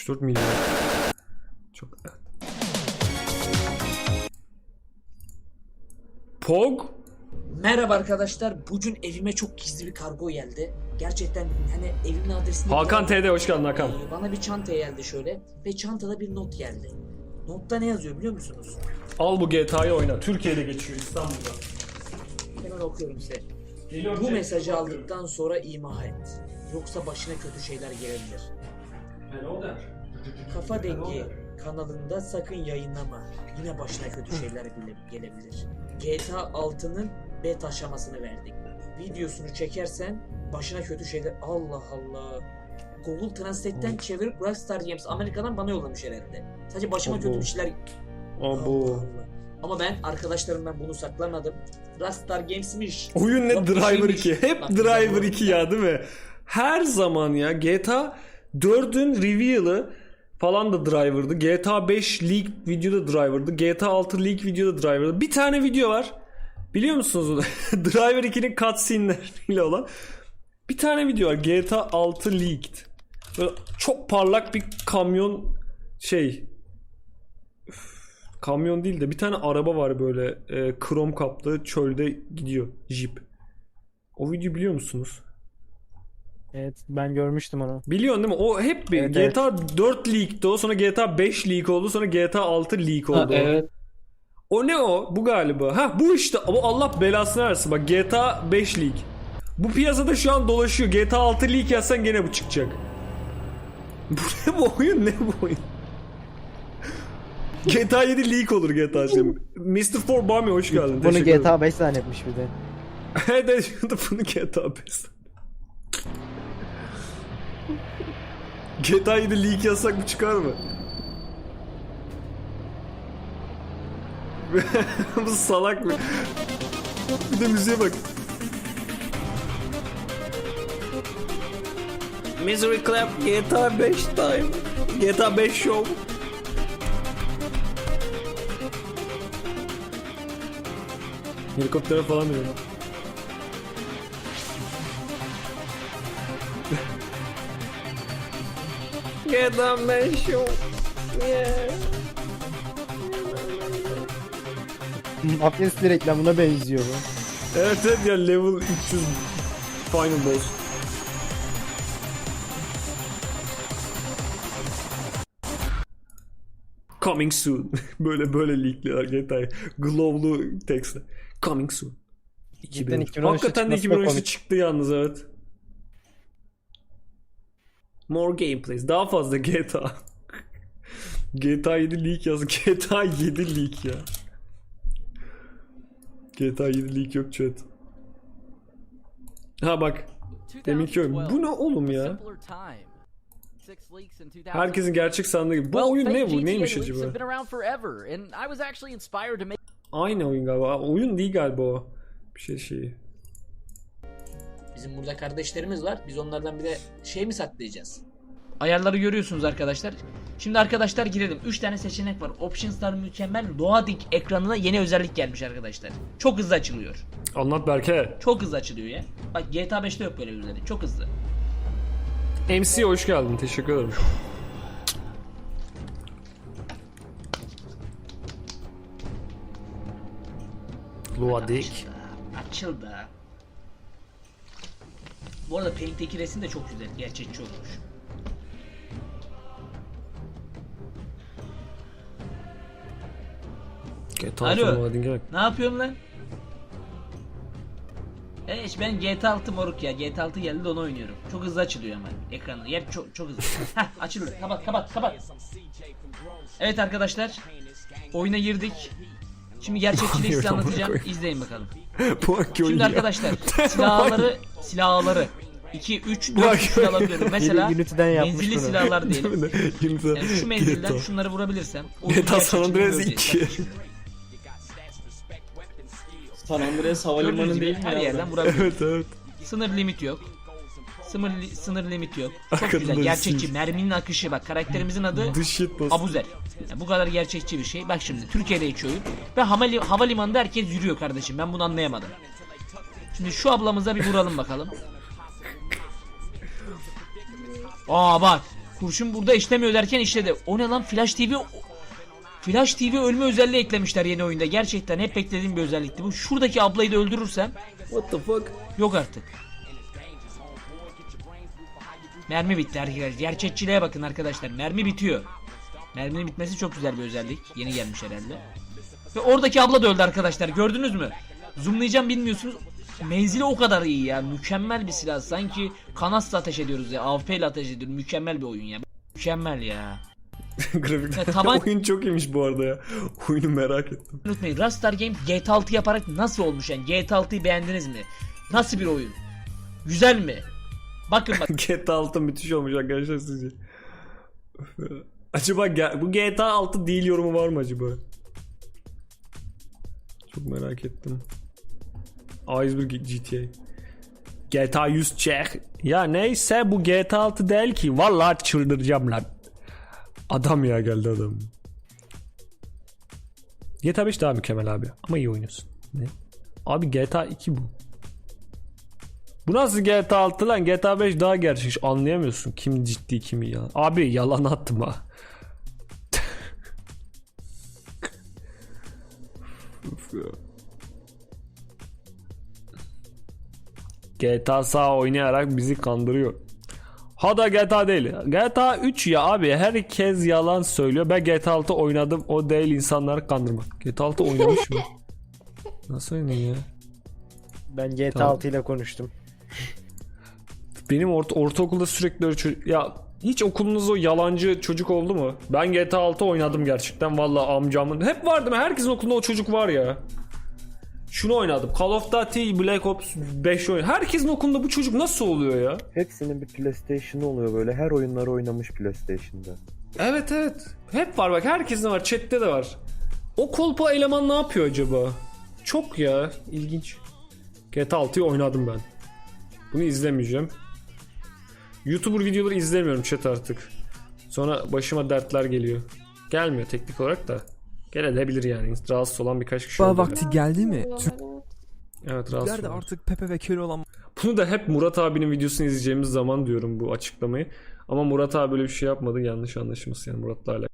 64 milyon. Çok. Pog? Merhaba arkadaşlar. Bugün evime çok gizli bir kargo geldi. Gerçekten hani evimin adresini... Hakan TD hoş geldin Hakan. Ee, Bana bir çanta geldi şöyle ve çantada bir not geldi. Notta ne yazıyor biliyor musunuz? Al bu GTA'yı oyna. Türkiye'de geçiyor İstanbul'da. Hemen okuyorum size. Geliyor Bu mesajı aldıktan sonra imha et. Yoksa başına kötü şeyler gelebilir. Kafa Dengi kanalında sakın yayınlama. Yine başına kötü şeyler bile- gelebilir. GTA 6'nın beta aşamasını verdik. Videosunu çekersen başına kötü şeyler... Allah Allah. Google Translate'ten çevirip Rockstar Games Amerika'dan bana yollamış herhalde. Sadece başıma Abo. kötü bir şeyler... Allah Abo. Allah. Ama ben arkadaşlarımdan bunu saklamadım. Rockstar Games'miş. Oyun ne Driver şeymiş. 2. Hep Bak, Driver doğru. 2 ya değil mi? Her zaman ya GTA 4'ün reveal'ı falan da Driver'dı. GTA 5 leak videoda Driver'dı. GTA 6 leak videoda Driver'dı. Bir tane video var. Biliyor musunuz? Driver 2'nin cutscene'leriyle olan. Bir tane video var. GTA 6 leaked. Böyle çok parlak bir kamyon şey Üf, kamyon değil de bir tane araba var böyle e, krom kaplı çölde gidiyor jeep. O videoyu biliyor musunuz? Evet ben görmüştüm onu. Biliyorsun değil mi? O hep bir Evet, evet. GTA 4 leak'ti o sonra GTA 5 leak oldu sonra GTA 6 leak Ha, oldu. o. evet. O ne o? Bu galiba. Ha bu işte. Ama Allah belasını versin. Bak GTA 5 leak. Bu piyasada şu an dolaşıyor. GTA 6 leak yazsan gene bu çıkacak. Bu ne bu oyun? Ne bu oyun? GTA 7 leak olur GTA şimdi. Mr. For Bami hoş geldin. Bunu Teşekkür ederim. GTA 5 zannetmiş bir de. Evet evet bunu GTA 5. GTA 7 leak yazsak bu çıkar mı? bu salak mı? Bir de müziğe bak. Misery Clap GTA 5 time. GTA 5 show. Helikoptere falan diyor. GTA 5 show. Yeah. City reklamına benziyor bu. Evet evet ya level 300 final boss. Coming soon. böyle böyle leakliyorlar GTA'yı. Glow'lu tekstle. Coming soon. Cidden 2013. 2013'te Hakikaten de çıkması da 2013'te komik. çıktı yalnız evet. More gameplays. Daha fazla GTA. GTA 7 leak yaz. GTA 7 leak ya. GTA 7 leak yok chat. Ha bak. Deminki oyun. Bu ne oğlum ya? Herkesin gerçek sandığı gibi. Bu oyun ne bu? Neymiş acaba? Aynı oyun galiba. Oyun değil galiba o. Bir şey şeyi. Bizim burada kardeşlerimiz var. Biz onlardan bir de şey mi saklayacağız? Ayarları görüyorsunuz arkadaşlar. Şimdi arkadaşlar girelim. 3 tane seçenek var. Options'lar mükemmel. Loading ekranına yeni özellik gelmiş arkadaşlar. Çok hızlı açılıyor. Anlat Berke. Çok hızlı açılıyor ya. Bak GTA 5'te yok böyle bir özellik. Çok hızlı. MC hoş geldin. Teşekkür ederim. Luadik. Açıldı. Bu arada Paint'teki resim de çok güzel. Gerçekçi olmuş. GTA Alo. Ne yapıyorum lan? Evet ben GTA 6 moruk ya. GTA 6 geldi de onu oynuyorum. Çok hızlı açılıyor ama ekranı. Yer çok çok hızlı. Heh açıldı. Kapat kapat kapat. Evet arkadaşlar. Oyuna girdik. Şimdi gerçekçiliği size anlatacağım. İzleyin bakalım. Şimdi arkadaşlar silahları silahları 2 3 4 Bak. silah alabiliyorum. Mesela Unity'den yapmış menzilli bunu. silahlar diyelim. Yani şu menzilden şunları vurabilirsem o GTA San Andreas göreceğiz. 2. San Andreas Gördüğünüz Havalimanı gibi değil mi her ya? yerden vurabiliyorum. evet evet. Sınır limit yok. Sınır, li- sınır limit yok. Çok Arkada güzel gerçekçi. sil- Merminin akışı bak karakterimizin adı The shit boss. Abuzer. Yani bu kadar gerçekçi bir şey. Bak şimdi Türkiye'de içiyor oyun. Ve havali, havalimanında herkes yürüyor kardeşim. Ben bunu anlayamadım. Şimdi şu ablamıza bir vuralım bakalım. Aa bak. Kurşun burada işlemiyor derken işledi. O ne lan Flash TV Flash TV ölme özelliği eklemişler yeni oyunda. Gerçekten hep beklediğim bir özellikti bu. Şuradaki ablayı da öldürürsem What the fuck? yok artık. Mermi bitti arkadaşlar. Gerçekçiliğe bakın arkadaşlar. Mermi bitiyor. Merminin bitmesi çok güzel bir özellik. Yeni gelmiş herhalde. Ve oradaki abla da öldü arkadaşlar. Gördünüz mü? Zoomlayacağım bilmiyorsunuz. Menzili o kadar iyi ya. Mükemmel bir silah. Sanki kanasla ateş ediyoruz ya. AWP ile ateş ediyoruz. Mükemmel bir oyun ya. Mükemmel ya. Grafikler. Ya, taban- Oyun çok iyiymiş bu arada ya. Oyunu merak ettim. Unutmayın Rockstar Games GTA 6 yaparak nasıl olmuş yani? GTA 6'yı beğendiniz mi? Nasıl bir oyun? Güzel mi? Bakın bak. GTA 6 müthiş olmuş arkadaşlar sizce. Acaba bu GTA 6 değil yorumu var mı acaba? Çok merak ettim. A101 GTA. GTA 100 çek. Ya neyse bu GTA 6 değil ki. Vallahi çıldıracağım lan. Adam ya geldi adam. GTA 5 daha mükemmel abi. Ama iyi oynuyorsun. Ne? Abi GTA 2 bu. Bu nasıl GTA 6 lan? GTA 5 daha gerçek. Anlayamıyorsun kim ciddi kimi yalan. Abi yalan attım ha. Ya. GTA sağ oynayarak bizi kandırıyor. Ha da GTA değil. GTA 3 ya abi herkes yalan söylüyor. Ben GTA 6 oynadım. O değil insanları kandırmak. GTA 6 oynamış mı? Nasıl oynayın ya? Ben GTA Tamam. 6 ile konuştum. Benim orta, ortaokulda sürekli öyle çocuk... Ya hiç okulunuzda o yalancı çocuk oldu mu? Ben GTA 6 oynadım gerçekten. Valla amcamın... Hep vardı mı? Herkesin okulunda o çocuk var ya. Şunu oynadım. Call of Duty, Black Ops 5 oyun. Herkesin okulunda bu çocuk nasıl oluyor ya? Hepsinin bir PlayStation'ı oluyor böyle. Her oyunları oynamış PlayStation'da. Evet evet. Hep var bak. Herkesin var. Chat'te de var. O kolpa eleman ne yapıyor acaba? Çok ya. ilginç. GTA 6'yı oynadım ben. Bunu izlemeyeceğim. YouTuber videoları izlemiyorum chat artık. Sonra başıma dertler geliyor. Gelmiyor teknik olarak da. Gelebilir yani. Rahatsız olan birkaç kişi oldu. vakti geldi mi? Evet rahatsız Türkler de olan. artık Pepe ve köle olan Bunu da hep Murat abinin videosunu izleyeceğimiz zaman diyorum bu açıklamayı. Ama Murat abi böyle bir şey yapmadı. Yanlış anlaşılması yani Murat'la alakalı.